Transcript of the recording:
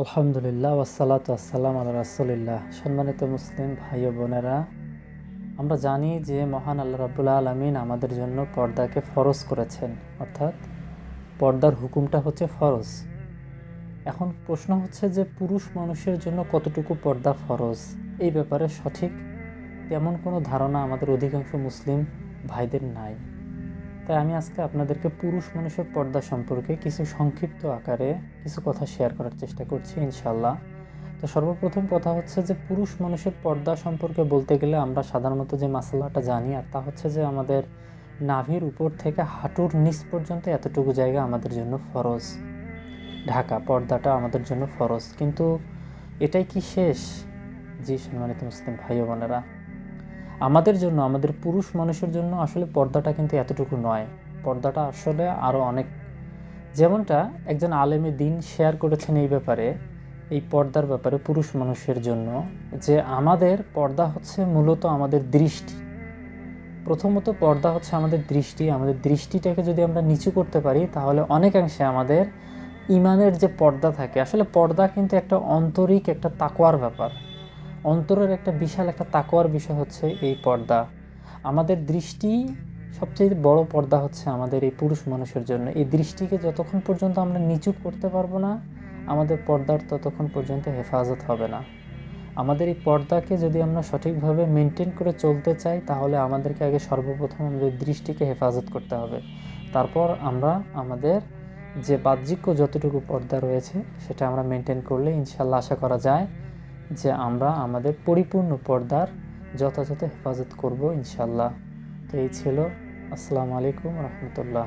আলহামদুলিল্লাহ ওয়াসালাত আসসালাম আল্লাহ রাসুলিল্লাহ। সম্মানিত মুসলিম ভাই ও বোনেরা, আমরা জানি যে মহান আল্লাহ রাবুল্লাহ আলমিন আমাদের জন্য পর্দাকে ফরজ করেছেন। অর্থাৎ পর্দার হুকুমটা হচ্ছে ফরজ। এখন প্রশ্ন হচ্ছে যে পুরুষ মানুষের জন্য কতটুকু পর্দা ফরজ? এই ব্যাপারে সঠিক তেমন কোনো ধারণা আমাদের অধিকাংশ মুসলিম ভাইদের নাই। তাই আমি আজকে আপনাদেরকে পুরুষ মানুষের পর্দা সম্পর্কে কিছু সংক্ষিপ্ত আকারে কিছু কথা শেয়ার করার চেষ্টা করছি ইনশাল্লাহ তো সর্বপ্রথম কথা হচ্ছে যে, পুরুষ মানুষের পর্দা সম্পর্কে বলতে গেলে আমরা সাধারণত যে মাসালাটা জানি, আর তা হচ্ছে যে আমাদের নাভির উপর থেকে হাঁটুর নিচ পর্যন্ত এতটুকু জায়গা আমাদের জন্য ফরজ। ঢাকা, পর্দাটা আমাদের জন্য ফরজ। কিন্তু এটাই কি শেষ? জি, সম্মানিত মুসলিম ভাই বোনেরা। আমাদের জন্য, আমাদের পুরুষ মানুষের জন্য আসলে পর্দাটা কিন্তু এতটুকু নয়। পর্দাটা আসলে আরও অনেক। যেমনটা একজন আলেমে দিন শেয়ার করেছেন এই ব্যাপারে, এই পর্দার ব্যাপারে পুরুষ মানুষের জন্য, যে আমাদের পর্দা হচ্ছে মূলত আমাদের দৃষ্টি। প্রথমত পর্দা হচ্ছে আমাদের দৃষ্টি। আমাদের দৃষ্টিটাকে যদি আমরা নিচু করতে পারি, তাহলে অনেকাংশে আমাদের ইমানের যে পর্দা থাকে, আসলে পর্দা কিন্তু একটা অন্তরিক একটা তাকোয়ার ব্যাপার। অন্তরের একটা বিশাল একটা তাকোয়ার বিষয় হচ্ছে এই পর্দা। আমাদের দৃষ্টি সবচেয়ে বড় পর্দা হচ্ছে আমাদের এই পুরুষ মানুষের জন্য। এই দৃষ্টিকে যতক্ষণ পর্যন্ত আমরা নিচু করতে পারব না, আমাদের পর্দার ততক্ষণ পর্যন্ত হেফাজত হবে না। আমাদের এই পর্দাকে যদি আমরা সঠিকভাবে মেনটেন করে চলতে চাই, তাহলে আমাদেরকে আগে সর্বপ্রথম আমাদের দৃষ্টিকে হেফাজত করতে হবে। তারপর আমরা আমাদের যে বাহ্যিক যতটুকু পর্দা রয়েছে, সেটা আমরা মেনটেন করলে ইনশাল্লাহ আশা করা যায় যে আমরা আমাদের পরিপূর্ণ পর্দার যথাযথ হেফাজত করব ইনশাল্লাহ তো এই ছিল, আসসালামু আলাইকুম রহমতুল্লাহ।